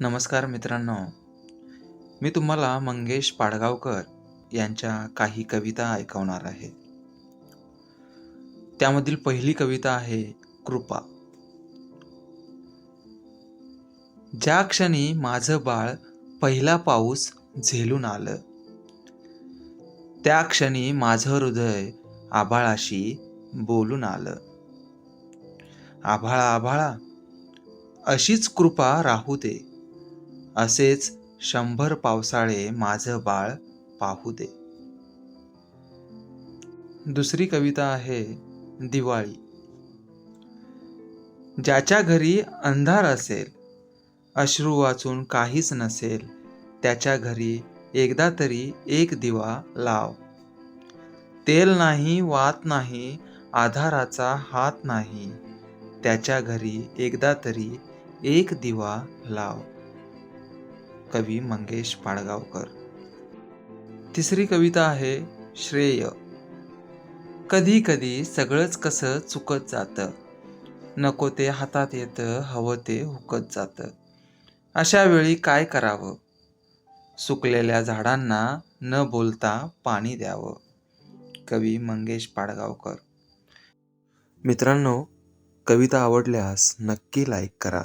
नमस्कार मित्रांनो. मी तुम्हाला मंगेश पाडगावकर यांच्या काही कविता ऐकवणार आहे. त्यामधील पहिली कविता आहे कृपा. ज्या क्षणी माझं बाळ पहिला पाऊस झेलून आलं त्या क्षणी माझं हृदय आभाळाशी बोलून आलं. आभाळा आभाळा अशीच कृपा राहू दे. असेच शंभर पावसाळे माझं बाळ पाहू दे. दुसरी कविता आहे दिवाळी. ज्याच्या घरी अंधार असेल अश्रू वाचून काहीच नसेल त्याच्या घरी एकदा तरी एक दिवा लाव. तेल नाही वात नाही आधाराचा हात नाही त्याच्या घरी एकदा तरी एक दिवा लाव. कवी मंगेश पाडगावकर. तिसरी कविता आहे श्रेय. कधी कधी सगळंच कसं चुकत जातं. नको ते हातात येतं हवं ते हुकत जातं. अशा वेळी काय करावं? सुकलेल्या झाडांना न बोलता पाणी द्यावं. कवी मंगेश पाडगावकर. मित्रांनो कविता आवडल्यास नक्की लाईक करा.